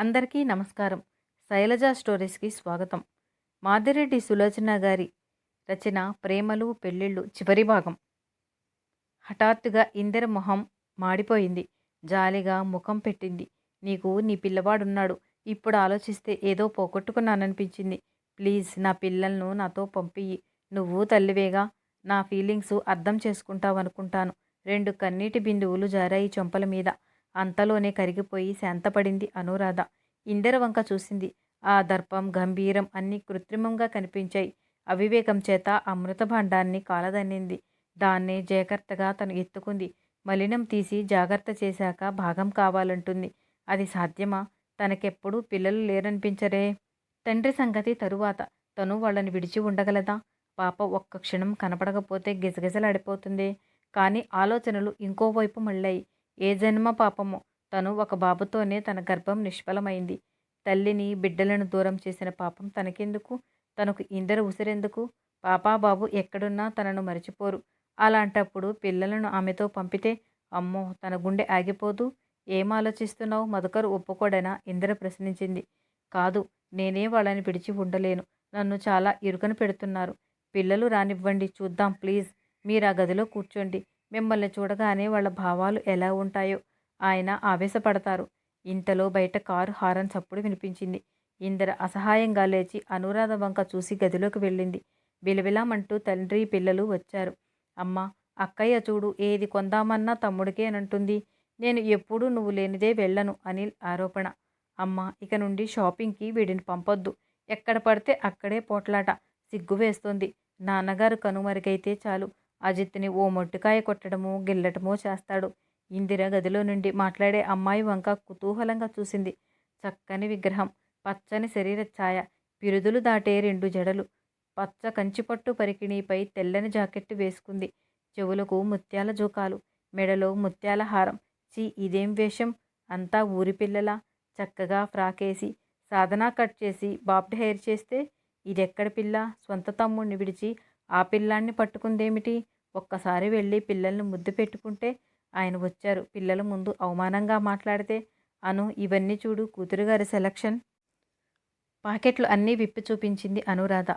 అందరికీ నమస్కారం. శైలజ స్టోరీస్కి స్వాగతం. మాదిరెడ్డి సులోచన గారి రచన ప్రేమలు పెళ్ళిళ్ళు చివరి భాగం. హఠాత్తుగా ఇందిర మొహం మాడిపోయింది. జాలిగా ముఖం పెట్టింది. నీకు నీ పిల్లవాడున్నాడు. ఇప్పుడు ఆలోచిస్తే ఏదో పోగొట్టుకున్నాననిపించింది. ప్లీజ్ నా పిల్లలను నాతో పంపియ్యి. నువ్వు తల్లివేగా నా ఫీలింగ్స్ అర్థం చేసుకుంటావనుకుంటాను. రెండు కన్నీటి బిందువులు జారాయి చెంపల మీద. అంతలోనే కరిగిపోయి శాంతపడింది అనురాధ. ఇందిర వంక చూసింది. ఆ దర్పం గంభీరం అన్నీ కృత్రిమంగా కనిపించాయి. అవివేకం చేత అమృత భాండాన్ని కాలదన్నింది. దాన్నే జాగ్రత్తగా తను ఎత్తుకుంది. మలినం తీసి జాగ్రత్త చేశాక భాగం కావాలంటుంది. అది సాధ్యమా? తనకెప్పుడూ పిల్లలు లేరనిపించరే? తండ్రి సంగతి తరువాత. తను వాళ్ళని విడిచి ఉండగలదా? పాప ఒక్క క్షణం కనపడకపోతే గిజగిజలాడిపోతుంది కానీ ఆలోచనలు ఇంకోవైపు మళ్ళాయి. ఏ జన్మ పాపమో తను ఒక బాబుతోనే తన గర్భం నిష్ఫలమైంది. తల్లిని బిడ్డలను దూరం చేసిన పాపం తనకెందుకు? తనకు ఇందరు ఉసిరెందుకు? పాపా బాబు ఎక్కడున్నా తనను మరిచిపోరు. అలాంటప్పుడు పిల్లలను ఆమెతో పంపితే అమ్మో తన గుండె ఆగిపోదు. ఏం ఆలోచిస్తున్నావు? మధుకరు ఒప్పుకోడనా ఇందిర ప్రశ్నించింది. కాదు నేనే వాళ్ళని పిడిచి ఉండలేను. నన్ను చాలా ఇరుకను పెడుతున్నారు. పిల్లలు రానివ్వండి చూద్దాం ప్లీజ్. మీరు ఆ గదిలో కూర్చోండి. మిమ్మల్ని చూడగానే వాళ్ళ భావాలు ఎలా ఉంటాయో ఆయన ఆవేశపడతారు. ఇంతలో బయట కారు హారన్ చప్పుడు వినిపించింది. ఇందర అసహాయంగా లేచి అనురాధ వంక చూసి గదిలోకి వెళ్ళింది. బిలబిలామంటూ తండ్రి పిల్లలు వచ్చారు. అమ్మ అక్కయ్య చూడు ఏది కొందామన్నా తమ్ముడికే అనంటుంది. నేను ఎప్పుడూ నువ్వు లేనిదే వెళ్ళను అనిల్ ఆరోపణ. అమ్మ ఇక నుండి షాపింగ్కి వీడిని పంపొద్దు. ఎక్కడ పడితే అక్కడే పోట్లాట. సిగ్గు వేస్తుంది. నాన్నగారు కనుమరుగైతే చాలు. అజిత్ని ఓ మొట్టికాయ కొట్టడమో గిల్లటమో చేస్తాడు. ఇందిర గదిలో నుండి మాట్లాడే అమ్మాయి వంక కుతూహలంగా చూసింది. చక్కని విగ్రహం పచ్చని శరీర ఛాయ పిరుదులు దాటే రెండు జడలు. పచ్చ కంచిపట్టు పరికిణీపై తెల్లని జాకెట్టు వేసుకుంది. చెవులకు ముత్యాల జూకాలు మెడలో ముత్యాల హారం. చీ ఇదేం వేషం? అంతా ఊరి పిల్లలా? చక్కగా ఫ్రాకేసి సాధనా కట్ చేసి బాబ్డ్ హెయిర్ చేస్తే ఇదెక్కడ పిల్ల? సొంత తమ్ముడిని విడిచి ఆ పిల్లాన్ని పట్టుకుందేమిటి? ఒక్కసారి వెళ్ళి పిల్లల్ని ముద్దు పెట్టుకుంటే ఆయన వచ్చారు. పిల్లల ముందు అవమానంగా మాట్లాడితే అను ఇవన్నీ చూడు కూతురుగారి సెలక్షన్. పాకెట్లు అన్నీ విప్పి చూపించింది అనురాధ.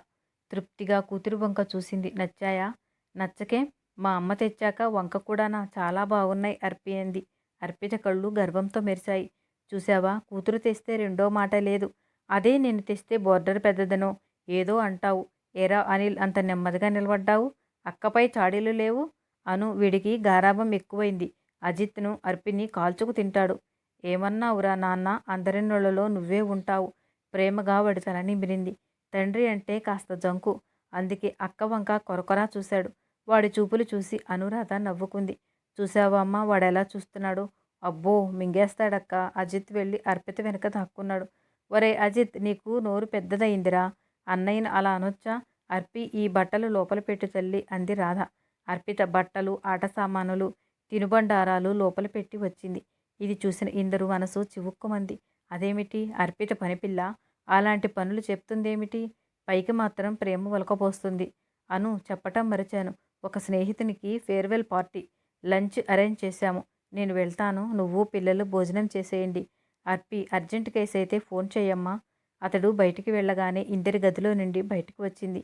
తృప్తిగా కూతురు వంక చూసింది. నచ్చాయా? నచ్చకే. మా అమ్మ తెచ్చాక వంక కూడానా? చాలా బాగున్నాయి అర్పి అంది. అర్పిత కళ్ళు గర్వంతో మెరిశాయి. చూసావా కూతురు తెస్తే రెండో మాట లేదు. అదే నేను తెస్తే బోర్డర్ పెద్దదనో? ఏదో అంటావు. ఏరా అనిల్ అంత నెమ్మదిగా నిలబడ్డావు? అక్కపై చాడీలు లేవు. అను వీడికి గారాభం ఎక్కువైంది. అజిత్ను అర్పిని కాల్చుకు తింటాడు. ఏమన్నావురా నాన్న అందరినోళ్ళలో నువ్వే ఉంటావు. ప్రేమగా వాడి తల నిమిరింది తండ్రి అంటే కాస్త జంకు. అందుకే అక్క వంక కొరకొరా చూశాడు. వాడి చూపులు చూసి అనురాధ నవ్వుకుంది. చూసావా అమ్మ వాడెలా చూస్తున్నాడు? అబ్బో మింగేస్తాడక్క. అజిత్ వెళ్ళి అర్పిత వెనుక దాక్కున్నాడు. ఒరే అజిత్ నీకు నోరు పెద్దదయిందిరా. అన్నయ్యను అలా అనొచ్చా? అర్పి ఈ బట్టలు లోపల పెట్టి తల్లి అంది రాధ. అర్పిత బట్టలు ఆట సామానులు తినుబండారాలు లోపల పెట్టి వచ్చింది. ఇది చూసిన ఇందరు మనసు చివుక్కుమంది. అదేమిటి? అర్పిత పనిపిల్ల? అలాంటి పనులు చెప్తుందేమిటి? పైకి మాత్రం ప్రేమ వలకపోస్తుంది. అను చెప్పటం మరిచాను. ఒక స్నేహితునికి ఫేర్వెల్ పార్టీ. లంచ్ అరేంజ్ చేశాము. నేను వెళ్తాను. నువ్వు పిల్లలు భోజనం చేసేయండి. అర్పి అర్జెంట్ కేసు అయితే ఫోన్ చేయమ్మా. అతడు బయటికి వెళ్ళగానే ఇందరి గదిలో నుండి బయటకు వచ్చింది.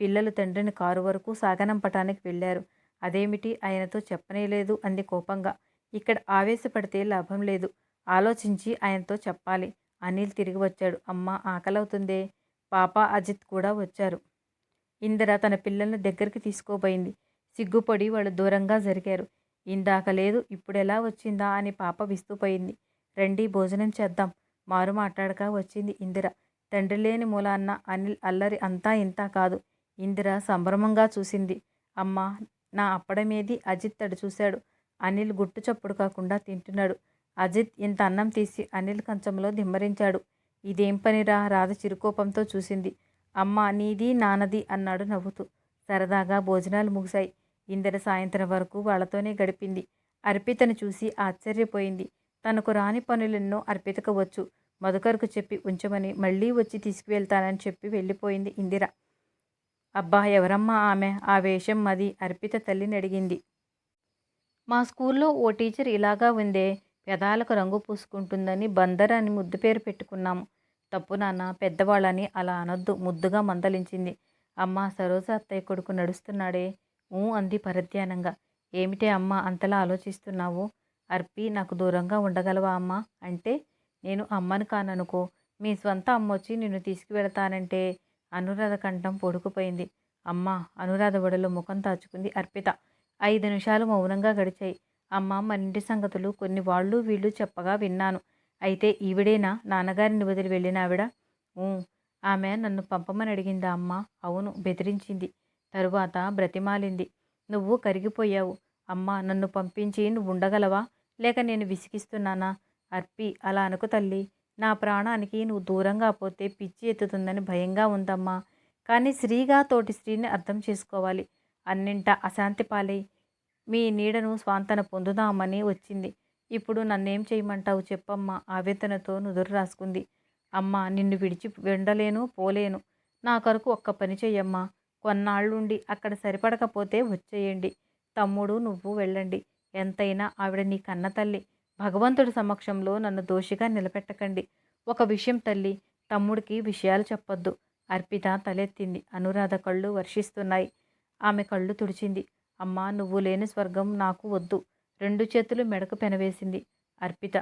పిల్లలు తండ్రిని కారు వరకు సాగనంపటానికి వెళ్ళారు. అదేమిటి ఆయనతో చెప్పనేలేదు అంది కోపంగా. ఇక్కడ ఆవేశపడితే లాభం లేదు. ఆలోచించి ఆయనతో చెప్పాలి. అనిల్ తిరిగి వచ్చాడు. అమ్మ ఆకలవుతుందే? పాప అజిత్ కూడా వచ్చారు. ఇందిర తన పిల్లల్ని దగ్గరికి తీసుకోబోయింది. సిగ్గుపడి వాళ్ళు దూరంగా జరిగారు. ఇందాక లేదు ఇప్పుడెలా వచ్చిందా అని పాప విస్తుపోయింది. రండి భోజనం చేద్దాం. మారు మాట్లాడక వచ్చింది ఇందిర. తండ్రి లేని మూలాన్న అనిల్ అల్లరి అంతా ఇంతా కాదు. ఇందిర సంభ్రమంగా చూసింది. అమ్మ నా అప్పడమేది? అజిత్ తడు చూశాడు. అనిల్ గుట్టు చప్పుడు కాకుండా తింటున్నాడు. అజిత్ ఇంత అన్నం తీసి అనిల్ కంచంలో దిమ్మరించాడు. ఇదేం పనిరా? రాధ చిరుకోపంతో చూసింది. అమ్మ నీది నానది అన్నాడు నవ్వుతూ. సరదాగా భోజనాలు ముగిశాయి. ఇందిర సాయంత్రం వరకు వాళ్ళతోనే గడిపింది. అర్పితను చూసి ఆశ్చర్యపోయింది. తనకు రాని పనులెన్నో అర్పితకు వచ్చు. మధుకర్కు చెప్పి ఉంచమని మళ్ళీ వచ్చి తీసుకువెళ్తానని చెప్పి వెళ్ళిపోయింది ఇందిర. అబ్బా ఎవరమ్మా ఆమె? ఆ వేషం మది అర్పిత తల్లిని అడిగింది మా స్కూల్లో ఓ టీచర్ ఇలాగా ఉందే పెదాలకు రంగు పూసుకుంటుందని బందర్ అని ముద్దు పేరు పెట్టుకున్నాము తప్పు నాన్న పెద్దవాళ్ళని అలా అనొద్దు ముద్దుగా మందలించింది. అమ్మ సరోజ అత్తయ్య కొడుకు నడుస్తున్నాడే? ఊ అంది పరధ్యానంగా. ఏమిటే అమ్మ అంతలా ఆలోచిస్తున్నావు? అర్పి నాకు దూరంగా ఉండగలవా అమ్మ? అంటే నేను అమ్మను కాననుకో మీ స్వంత అమ్మొచ్చి నిన్ను తీసుకువెళతానంటే అనురాధ కంఠం పొడుకుపోయింది. అమ్మ అనురాధ వడలో ముఖం దాచుకుంది అర్పిత. ఐదు నిమిషాలు మౌనంగా గడిచాయి. అమ్మ మనింటి సంగతులు కొన్ని వాళ్ళు వీళ్ళు చెప్పగా విన్నాను. అయితే ఈవిడేనా? నాన్నగారిని వదిలి వెళ్ళిన ఆవిడ ఆమె నన్ను పంపమని అడిగిందా అమ్మ? అవును బెదిరించింది. తరువాత బ్రతిమాలింది. నువ్వు కరిగిపోయావు. అమ్మ నన్ను పంపించి నువ్వు ఉండగలవా లేక నేను విసిగిస్తున్నానా? అర్పి అలా అనుకు తల్లి. నా ప్రాణానికి నువ్వు దూరంగా పోతే పిచ్చి ఎత్తుతుందని భయంగా ఉందమ్మా. కానీ స్త్రీగా తోటి స్త్రీని అర్థం చేసుకోవాలి. అన్నింట అశాంతి పాలై మీ నీడను స్వాంతన పొందుదామని వచ్చింది. ఇప్పుడు నన్నేం చేయమంటావు చెప్పమ్మా. ఆవేదనతో నుదురు రాసుకుంది. అమ్మ నిన్ను విడిచి వెండలేను పోలేను. నా కొరకు ఒక్క పని చెయ్యమ్మా. కొన్నాళ్ళుండి అక్కడ సరిపడకపోతే వచ్చేయండి. తమ్ముడు నువ్వు వెళ్ళండి. ఎంతైనా ఆవిడ నీ కన్న తల్లి. భగవంతుడి సమక్షంలో నన్ను దోషిగా నిలబెట్టకండి. ఒక విషయం తల్లి తమ్ముడికి విషయాలు చెప్పొద్దు. అర్పిత తలెత్తింది. అనురాధ కళ్ళు వర్షిస్తున్నాయి. ఆమె కళ్ళు తుడిచింది. అమ్మా నువ్వు లేని స్వర్గం నాకు వద్దు. రెండు చేతులు మెడకు పెనవేసింది. అర్పిత.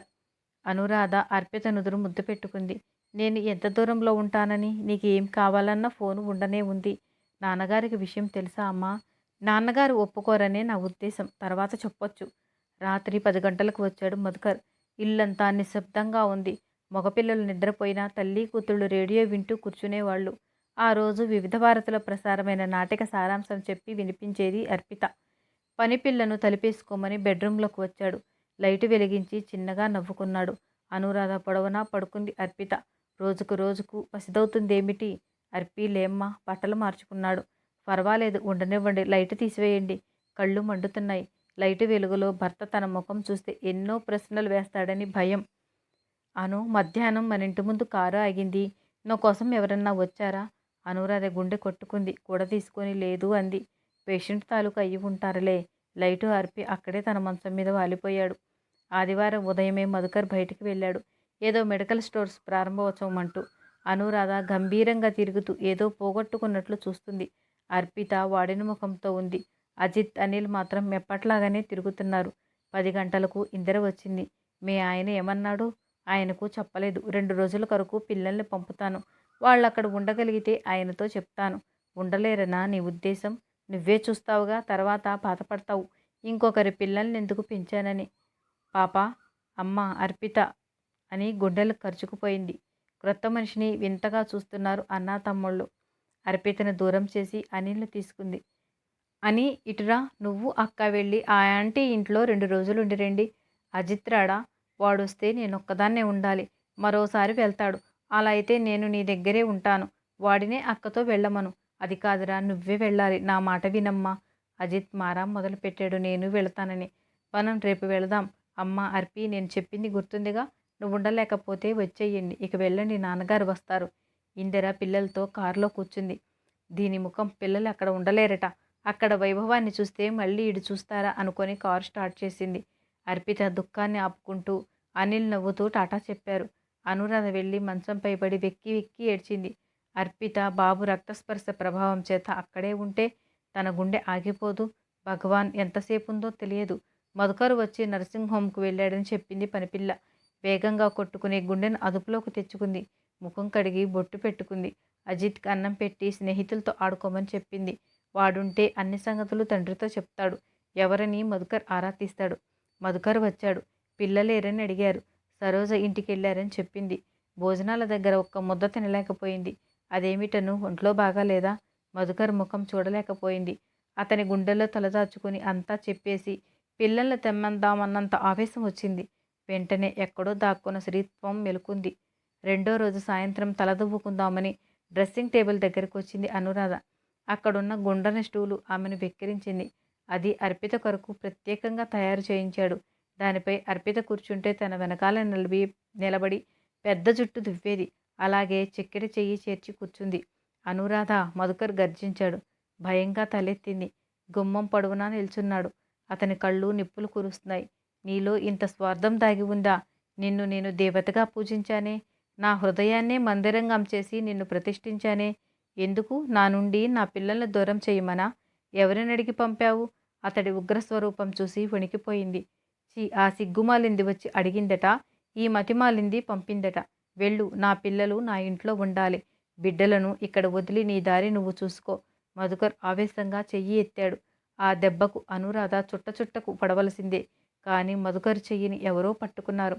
అనురాధ అర్పిత నుదురు ముద్దు పెట్టుకుంది. నేను ఎంత దూరంలో ఉంటానని నీకు ఏం కావాలన్నా ఫోను ఉండనే ఉంది. నాన్నగారికి విషయం తెలుసా అమ్మా? నాన్నగారు ఒప్పుకోరనే నా ఉద్దేశం. తర్వాత చెప్పొచ్చు. రాత్రి పది గంటలకు వచ్చాడు మధుకర్. ఇల్లంతా నిశ్శబ్దంగా ఉంది. మగపిల్లలు నిద్రపోయినా తల్లి కూతుళ్ళు రేడియో వింటూ కూర్చునేవాళ్ళు. ఆ రోజు వివిధ భారతిలో ప్రసారమైన నాటిక సారాంశం చెప్పి వినిపించేది అర్పిత. పనిపిల్లను తలిపేసుకోమని బెడ్రూమ్లోకి వచ్చాడు. లైటు వెలిగించి చిన్నగా నవ్వుకున్నాడు. అనురాధ పొడవునా పడుకుంది అర్పిత. రోజుకు రోజుకు పసిదవుతుందేమిటి? అర్పి లేమ్మా బట్టలు మార్చుకున్నాడు. పర్వాలేదు ఉండనివ్వండి లైట్ తీసివేయండి. కళ్ళు మండుతున్నాయి. లైటు వెలుగులో భర్త తన ముఖం చూస్తే ఎన్నో ప్రశ్నలు వేస్తాడని భయం. అను మధ్యాహ్నం మన ఇంటి ముందు కారు ఆగింది. నా కోసం ఎవరన్నా వచ్చారా? అనురాధ గుండె కొట్టుకుంది. కూడా తీసుకొని లేదు అంది. పేషెంట్ తాలూకు అయ్యి ఉంటారులే. లైటు ఆర్పి అక్కడే తన మంచం మీద వాలిపోయాడు. ఆదివారం ఉదయమే మధుకర్ బయటికి వెళ్ళాడు. ఏదో మెడికల్ స్టోర్స్ ప్రారంభోత్సవం అంటూ అనురాధ గంభీరంగా తిరుగుతూ ఏదో పోగొట్టుకున్నట్లు చూస్తుంది. అర్పిత వాడిన ముఖంతో ఉంది. అజిత్ అనిల్ మాత్రం ఎప్పట్లాగానే తిరుగుతున్నారు. పది గంటలకు ఇందిర వచ్చింది. మీ ఆయన ఏమన్నాడు? ఆయనకు చెప్పలేదు. రెండు రోజుల కొరకు పిల్లల్ని పంపుతాను. వాళ్ళు అక్కడ ఉండగలిగితే ఆయనతో చెప్తాను. ఉండలేరనా నీ ఉద్దేశం? నువ్వే చూస్తావుగా తర్వాత బాధపడతావు. ఇంకొకరి పిల్లల్ని ఎందుకు పెంచానని? పాప అమ్మ అర్పిత అని గుండెలు ఖర్చుకుపోయింది క్రొత్త మనిషిని వింతగా చూస్తున్నారు అన్నా తమ్ముళ్ళు. అర్పితను దూరం చేసి అనిల్ని తీసుకుంది. అని ఇటురా నువ్వు అక్క వెళ్ళి ఆ ఆంటీ ఇంట్లో రెండు రోజులు ఉండిరండి అజిత్ రాడా వాడొస్తే నేను ఒక్కదాన్నే ఉండాలి. మరోసారి వెళ్తాడు. అలా అయితే నేను నీ దగ్గరే ఉంటాను. వాడినే అక్కతో వెళ్ళమను. అది కాదురా నువ్వే వెళ్ళాలి. నా మాట వినమ్మా. అజిత్ మారా మొదలుపెట్టాడు. నేను వెళతానని. మనం రేపు వెళదాం. అమ్మ అర్పి నేను చెప్పింది గుర్తుందిగా? నువ్వు ఉండలేకపోతే వచ్చేయండి. ఇక వెళ్ళండి నాన్నగారు వస్తారు. ఇందిర పిల్లలతో కారులో కూర్చుంది. దీని ముఖం పిల్లలు అక్కడ ఉండలేరట. అక్కడ వైభవాన్ని చూస్తే మళ్ళీ ఇడు చూస్తారా అనుకొని కారు స్టార్ట్ చేసింది. అర్పిత దుఃఖాన్ని ఆపుకుంటూ అనిల్ నవ్వుతూ టాటా చెప్పారు. అనురాధ వెళ్ళి మంచంపై పడి వెక్కి వెక్కి ఏడ్చింది. అర్పిత బాబు రక్తస్పర్శ ప్రభావం చేత అక్కడే ఉంటే తన గుండె ఆగిపోదు. భగవాన్ ఎంతసేపు ఉందో తెలియదు. మధుకరు వచ్చి నర్సింగ్ హోమ్కు వెళ్ళాడని చెప్పింది పనిపిల్ల. వేగంగా కొట్టుకునే గుండెను అదుపులోకి తెచ్చుకుంది. ముఖం కడిగి బొట్టు పెట్టుకుంది. అజిత్కి అన్నం పెట్టి స్నేహితులతో ఆడుకోమని చెప్పింది. వాడుంటే అన్ని సంగతులు తండ్రితో చెప్తాడు. ఎవరని మధుకర్ ఆరా తీస్తాడు. మధుకర్ వచ్చాడు. పిల్లలేరని అడిగారు. సరోజ ఇంటికి వెళ్ళారని చెప్పింది. భోజనాల దగ్గర ఒక్క ముద్ద తినలేకపోయింది. అదేమిటను? ఒంట్లో బాగాలేదా? మధుకర్ ముఖం చూడలేకపోయింది. అతని గుండెల్లో తలదాచుకుని అంతా చెప్పేసి పిల్లల్ని తెమ్మందామన్నంత ఆవేశం వచ్చింది. వెంటనే ఎక్కడో దాక్కున్న శ్రీత్వం మెలుకుంది. రెండో రోజు సాయంత్రం తలదువ్వుకుందామని డ్రెస్సింగ్ టేబుల్ దగ్గరికి వచ్చింది అనురాధ. అక్కడున్న గుండెన స్టూలు ఆమెను వెక్కిరించింది. అది అర్పిత కొరకు ప్రత్యేకంగా తయారు చేయించాడు. దానిపై అర్పిత కూర్చుంటే తన వెనకాల నిలబి నిలబడి పెద్ద జుట్టు దువ్వేది. అలాగే చిక్కెడి చెయ్యి చేర్చి కూర్చుంది. అనురాధ మధుకర్ గర్జించాడు. భయంగా తలెత్తింది. గుమ్మం పొడవునా నిల్చున్నాడు. అతని కళ్ళు నిప్పులు కురుస్తున్నాయి. నీలో ఇంత స్వార్థం దాగి ఉందా? నిన్ను నేను దేవతగా పూజించానే? నా హృదయాన్నే మందిరంగా చేసి నిన్ను ప్రతిష్ఠించానే? ఎందుకు? నా నుండి నా పిల్లల్ని దూరం చేయమనా? ఎవరిని అడిగి పంపావు? అతడి ఉగ్రస్వరూపం చూసి వణికిపోయింది. చి ఆ సిగ్గుమాలింది వచ్చి అడిగిందట. ఈ మతిమాలింది పంపిందట. వెళ్ళు నా పిల్లలు నా ఇంట్లో ఉండాలి. బిడ్డలను ఇక్కడ వదిలి నీ దారి నువ్వు చూసుకో. మధుకర్ ఆవేశంగా చెయ్యి ఎత్తాడు. ఆ దెబ్బకు అనురాధ చుట్ట చుట్టకు పడవలసిందే. కానీ మధుకర్ చెయ్యిని ఎవరో పట్టుకున్నారు.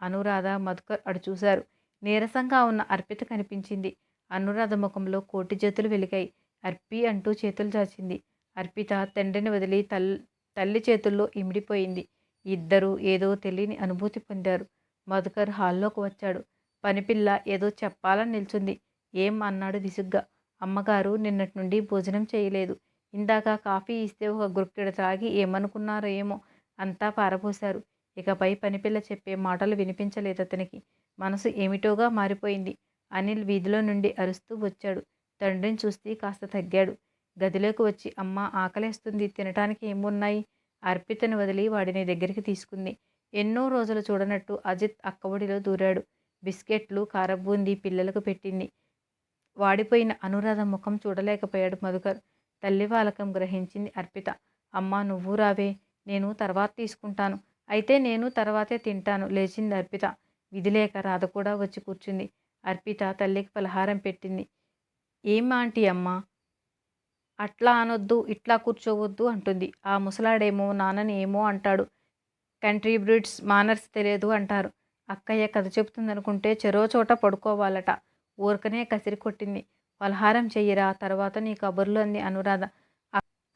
అనురాధ మధుకర్ అడు చూశారు. నీరసంగా ఉన్న అర్పిత కనిపించింది. అనురాధ ముఖంలో కోటి చేతులు వెలిగాయి. అర్పి అంటూ చేతులు చాచింది. అర్పిత తండ్రిని వదిలి తల్ తల్లి చేతుల్లో ఇమిడిపోయింది. ఇద్దరూ ఏదో తెలియని అనుభూతి పొందారు. మధుకర్ హాల్లోకి వచ్చాడు. పనిపిల్ల ఏదో చెప్పాలని నిల్చుంది. ఏం అన్నాడు విసుగ్గా. అమ్మగారు నిన్నటి నుండి భోజనం చేయలేదు. ఇందాక కాఫీ ఇస్తే ఒక గుర్కెడు తాగి ఏమనుకున్నారో ఏమో అంతా పారబోశారు. ఇకపై పనిపిల్ల చెప్పే మాటలు వినిపించలేదు అతనికి. మనసు ఏమిటోగా మారిపోయింది. అనిల్ వీధిలో నుండి అరుస్తూ వచ్చాడు. తండ్రిని చూస్తే కాస్త తగ్గాడు. గదిలోకి వచ్చి అమ్మ ఆకలేస్తుంది. తినటానికి ఏమున్నాయి అర్పితను వదిలి వాడిని దగ్గరికి తీసుకుంది. ఎన్నో రోజులు చూడనట్టు అజిత్ అక్కబడిలో దూరాడు. బిస్కెట్లు కారబూంది పిల్లలకు పెట్టింది. వాడిపోయిన అనురాధ ముఖం చూడలేకపోయాడు మధుకర్. తల్లి వాలకం గ్రహించింది అర్పిత. అమ్మ నువ్వు రావే. నేను తర్వాత తీసుకుంటాను. అయితే నేను తర్వాతే తింటాను లేచింది అర్పిత. విధిలేక రాధ కూడా వచ్చి కూర్చుంది. అర్పిత తల్లికి పలహారం పెట్టింది. ఏం ఆంటీ అమ్మ? అట్లా అనొద్దు ఇట్లా కూర్చోవద్దు అంటుంది. ఆ ముసలాడేమో నాన్నని ఏమో అంటాడు. కంట్రీ బ్రిడ్స్ మానర్స్ తెలియదు అంటారు. అక్కయ్య కథ చెబుతుందనుకుంటే చెరో చోట పడుకోవాలట. ఊరకనే కసిరి కొట్టింది. పలహారం చెయ్యరా? తర్వాత నీ కబుర్లు అంది అనురాధ.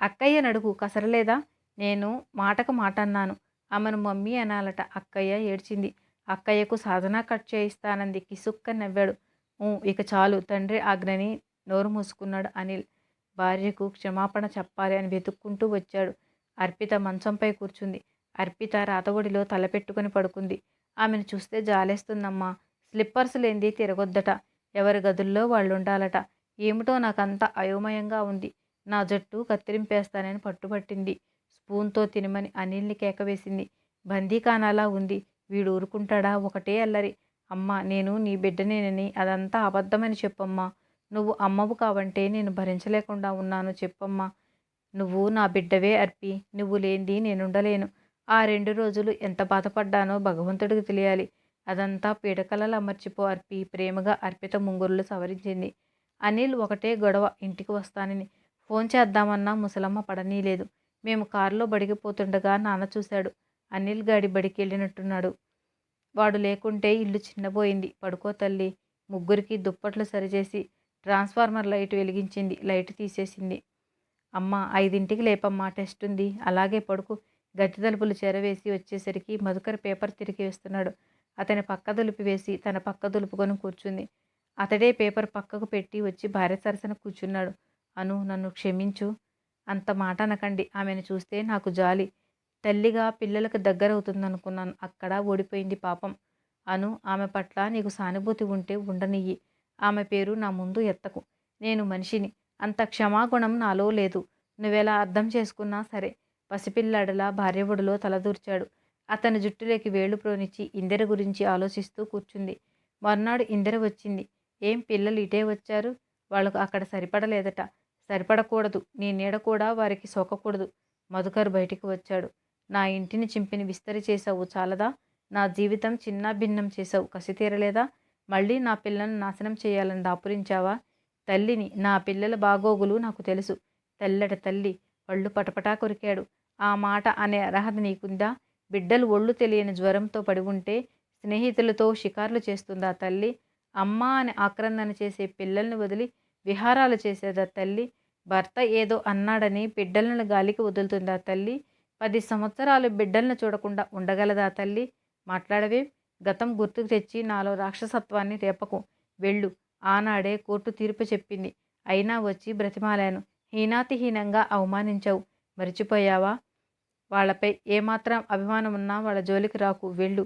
అక్కయ్య నడుగు కసరలేదా? నేను మాటకు మాట అన్నాను ఆమెను మమ్మీ అనాలట. అక్కయ్య ఏడ్చింది. అక్కయ్యకు సాధన కట్ చేయిస్తానంది. కిసుక్క నవ్వాడు. ఇక చాలు. తండ్రి ఆజ్ఞని నోరు మూసుకున్నాడు అనిల్. భార్యకు క్షమాపణ చెప్పాలి అని వెతుక్కుంటూ వచ్చాడు. అర్పిత మంచంపై కూర్చుంది. అర్పిత రాతవడిలో తలపెట్టుకుని పడుకుంది. ఆమెను చూస్తే జాలేస్తుందమ్మా. స్లిప్పర్స్ లేంది తిరగొద్దట. ఎవరి గదుల్లో వాళ్ళుండాలట. ఏమిటో నాకంత అయోమయంగా ఉంది. నా జట్టు కత్తిరింపేస్తానని పట్టుబట్టింది. స్పూన్తో తినమని అనిల్ని కేకవేసింది. బందీకానాలా ఉంది. వీడు ఊరుకుంటాడా? ఒకటే అల్లరి. అమ్మ నేను నీ బిడ్డనేనని అదంతా అబద్ధమని చెప్పమ్మా. నువ్వు అమ్మవు కావంటే నేను భరించలేకుండా ఉన్నాను చెప్పమ్మా. నువ్వు నా బిడ్డవే అర్పి. నువ్వు లేనిది నేనుండలేను. ఆ రెండు రోజులు ఎంత బాధపడ్డానో భగవంతుడికి తెలియాలి. అదంతా పీడకలలు అమర్చిపో అర్పి. ప్రేమగా అర్పిత ముంగురులు సవరించింది. అనిల్ ఒకటే గొడవ. ఇంటికి వస్తానని. ఫోన్ చేద్దామన్నా ముసలమ్మ పడనీలేదు. మేము కారులో బడిగిపోతుండగా నాన్న చూశాడు. అనిల్ గాడి బడికి వెళ్ళినట్టున్నాడు వాడు లేకుంటే ఇల్లు చిన్నబోయింది. పడుకో తల్లి. ముగ్గురికి దుప్పట్లు సరిచేసి ట్రాన్స్ఫార్మర్ లైట్ వెలిగించింది. లైట్ తీసేసింది. అమ్మ ఐదింటికి లేపమ్మా టెస్ట్ ఉంది. అలాగే పడుకు. గట్టి తలుపులు చెరవేసి వచ్చేసరికి మధుకర్ పేపర్ తిరిగి వేస్తున్నాడు. అతని పక్క దులిపి వేసి తన పక్క దులుపుకొని కూర్చుంది. అతడే పేపర్ పక్కకు పెట్టి వచ్చి భార్య సరసన కూర్చున్నాడు. అను నన్ను క్షమించు. అంత మాట అనకండి. ఆమెను చూస్తే నాకు జాలి. తల్లిగా పిల్లలకు దగ్గరవుతుందనుకున్నాను. అక్కడ ఓడిపోయింది పాపం. అను ఆమె పట్ల నీకు సానుభూతి ఉంటే ఉండనియ్యి. ఆమె పేరు నా ముందు ఎత్తకు. నేను మనిషిని. అంత క్షమాగుణం నాలో లేదు. నువ్వెలా అర్థం చేసుకున్నా సరే. పసిపిల్లాడలా భార్యవుడిలో తలదూర్చాడు. అతని జుట్టులోకి వేళ్ళు ప్రోనిచ్చి ఇందిర గురించి ఆలోచిస్తూ కూర్చుంది. మర్నాడు ఇందిర వచ్చింది. ఏం పిల్లలు ఇటే వచ్చారు? వాళ్ళకు అక్కడ సరిపడలేదట. సరిపడకూడదు. నీ నీడ కూడా వారికి సోకకూడదు. మధుకర్ బయటికి వచ్చాడు. నా ఇంటిని చింపిని విస్తరి చేసావు చాలదా? నా జీవితం చిన్న భిన్నం చేసావు కసి తీరలేదా? మళ్ళీ నా పిల్లలను నాశనం చేయాలని దాపురించావా? తల్లిని నా పిల్లల బాగోగులు నాకు తెలుసు. తెల్లట తల్లి పళ్ళు పటపటా కొరికాడు. ఆ మాట అనే అర్హత నీకుందా? బిడ్డలు ఒళ్ళు తెలియని జ్వరంతో పడి ఉంటే స్నేహితులతో షికార్లు చేస్తుందా తల్లి? అమ్మ అని ఆక్రందన చేసే పిల్లల్ని వదిలి విహారాలు చేసేదా తల్లి? భర్త ఏదో అన్నాడని బిడ్డలను గాలికి వదులుతుందా తల్లి? పది సంవత్సరాలు బిడ్డలను చూడకుండా ఉండగలదా తల్లి? మాట్లాడవే. గతం గుర్తుకు తెచ్చి నాలో రాక్షసత్వాన్ని రేపకు వెళ్ళు. ఆనాడే కోర్టు తీర్పు చెప్పింది. అయినా వచ్చి బ్రతిమాలాను. హీనాతిహీనంగా అవమానించావు. మరిచిపోయావా? వాళ్ళపై ఏమాత్రం అభిమానం ఉన్నా వాళ్ళ జోలికి రాకు. వెళ్ళు.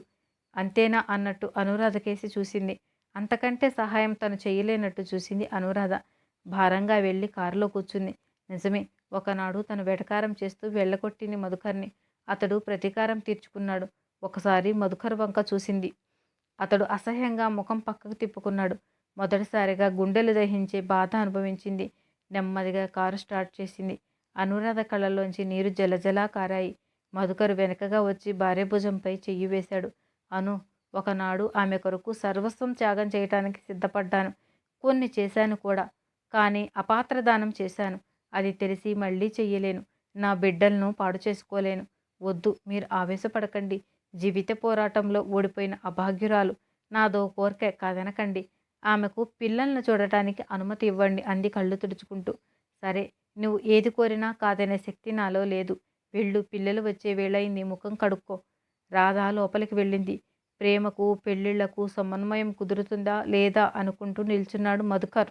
అంతేనా అన్నట్టు అనురాధ కేసి చూసింది. అంతకంటే సహాయం తను చేయలేనట్టు చూసింది అనురాధ. భారంగా వెళ్ళి కారులో కూర్చుంది. నిజమే. ఒకనాడు తను వెటకారం చేస్తూ వెళ్ళగొట్టింది మధుకర్ని అతడు ప్రతీకారం తీర్చుకున్నాడు. ఒకసారి మధుకర్ వంక చూసింది. అతడు అసహ్యంగా ముఖం పక్కకు తిప్పుకున్నాడు. మొదటిసారిగా గుండెలు దహించే బాధ అనుభవించింది. నెమ్మదిగా కారు స్టార్ట్ చేసింది. అనురాధ కళ్ళల్లోంచి నీరు జలజలా కారాయి. మధుకరు వెనకగా వచ్చి భార్య భుజంపై చెయ్యి వేశాడు. అను ఒకనాడు ఆమె కొరకు సర్వస్వం త్యాగం చేయటానికి సిద్ధపడ్డాను. కొన్ని చేశాను కూడా. కానీ అపాత్రదానం చేశాను. అది తెలిసి మళ్ళీ చెయ్యలేను. నా బిడ్డలను పాడు చేసుకోలేను. వద్దు మీరు ఆవేశపడకండి. జీవిత పోరాటంలో ఓడిపోయిన అభాగ్యురాలు. నాదో కోరిక కాదనకండి. ఆమెకు పిల్లలను చూడటానికి అనుమతి ఇవ్వండి అంది కళ్ళు తుడుచుకుంటూ. సరే నువ్వు ఏది కోరినా కాదనే శక్తి నాలో లేదు. వెళ్ళు పిల్లలు వచ్చే వేళయింది ముఖం కడుక్కో. రాధా లోపలికి వెళ్ళింది. ప్రేమకు పెళ్ళిళ్ళకు సమన్వయం కుదురుతుందా లేదా అనుకుంటూ నిల్చున్నాడు మధుకర్.